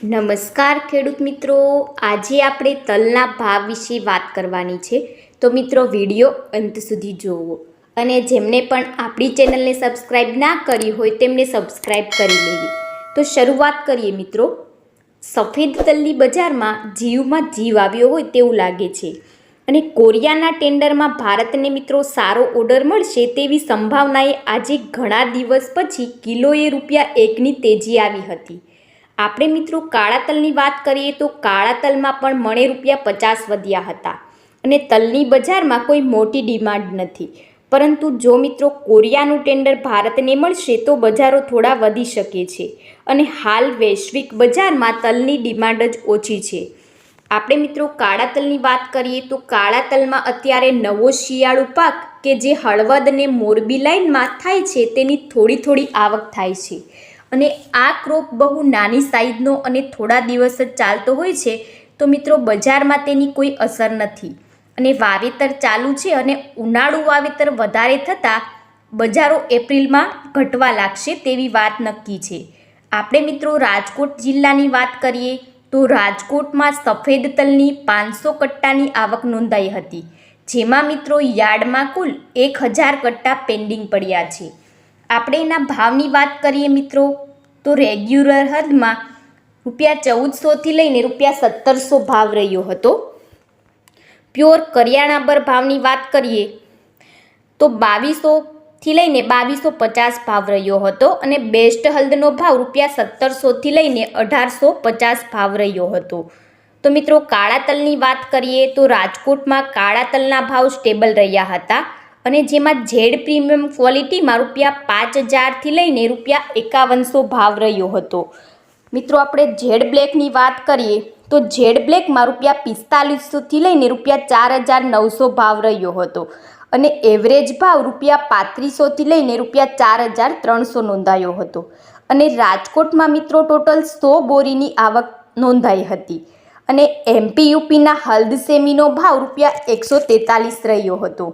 નમસ્કાર ખેડૂત મિત્રો. આજે આપણે તલના ભાવ વિશે વાત કરવાની છે. તો મિત્રો, વીડિયો અંત સુધી જોવો અને જેમને પણ આપણી ચેનલને સબસ્ક્રાઈબ ના કરી હોય તેમને સબસ્ક્રાઈબ કરી લેવી. તો શરૂઆત કરીએ મિત્રો. સફેદ તલની બજારમાં જીવમાં જીવ આવ્યો હોય તેવું લાગે છે અને કોરિયાના ટેન્ડરમાં ભારતને મિત્રો સારો ઓર્ડર મળશે તેવી સંભાવનાએ આજે ઘણા દિવસ પછી કિલોએ રૂપિયા એકની તેજી આવી હતી. આપણે મિત્રો કાળા તલની વાત કરીએ તો કાળા તલમાં પણ મણે રૂપિયા પચાસ વધ્યા હતા. અને તલની બજારમાં કોઈ મોટી ડિમાન્ડ નથી. પરંતુ જો મિત્રો કોરિયાનું ટેન્ડર ભારતને મળશે તો બજારો થોડા વધી શકે છે. અને હાલ વૈશ્વિક બજારમાં તલની ડિમાન્ડ જ ઓછી છે. આપણે મિત્રો કાળા તલની વાત કરીએ તો કાળા તલમાં અત્યારે નવો શિયાળુ પાક કે જે હળવદ અને મોરબી લાઇનમાં થાય છે તેની થોડી થોડી આવક થાય છે. અને આ ક્રોપ બહુ નાની સાઈઝનો અને થોડા દિવસ જ ચાલતો હોય છે, તો મિત્રો બજારમાં તેની કોઈ અસર નથી. અને વાવેતર ચાલુ છે અને ઉનાળુ વાવેતર વધારે થતાં બજારો એપ્રિલમાં ઘટવા લાગશે તેવી વાત નક્કી છે. આપણે મિત્રો રાજકોટ જિલ્લાની વાત કરીએ, તો રાજકોટમાં સફેદ તલની પાંચસો કટ્ટાની આવક નોંધાઈ હતી, જેમાં મિત્રો યાર્ડમાં કુલ એક હજાર કટ્ટા પેન્ડિંગ પડ્યા છે. આપણે એના ભાવની વાત કરીએ મિત્રો, તો રેગ્યુલર હદમાં રૂપિયા ચૌદસોથી લઈને રૂપિયા સત્તરસો ભાવ રહ્યો હતો. પ્યોર કરિયાણા પર ભાવની વાત કરીએ, તો બાવીસોથી લઈને બાવીસો પચાસ ભાવ રહ્યો હતો અને બેસ્ટ હલ્દનો ભાવ રૂપિયા સત્તરસોથી લઈને અઢારસો પચાસ ભાવ રહ્યો હતો. તો મિત્રો, કાળા તલની વાત કરીએ, તો રાજકોટમાં કાળા તલના ભાવ સ્ટેબલ રહ્યા હતા. અને જેમાં ઝેડ પ્રીમિયમ ક્વોલિટીમાં રૂપિયા પાંચ હજારથી લઈને રૂપિયા એકાવનસો ભાવ રહ્યો હતો. મિત્રો, આપણે ઝેડ બ્લેકની વાત કરીએ, તો ઝેડ બ્લેકમાં રૂપિયા પિસ્તાલીસોથી લઈને રૂપિયા ચાર હજાર નવસો ભાવ રહ્યો હતો. અને એવરેજ ભાવ રૂપિયા પાંત્રીસોથી લઈને રૂપિયા ચાર હજાર ત્રણસો નોંધાયો હતો. અને રાજકોટમાં મિત્રો, ટોટલ સો બોરીની આવક નોંધાઈ હતી. અને એમપી યુપીના હલ્દ સેમીનો ભાવ રૂપિયા એકસો તેતાલીસ રહ્યો હતો.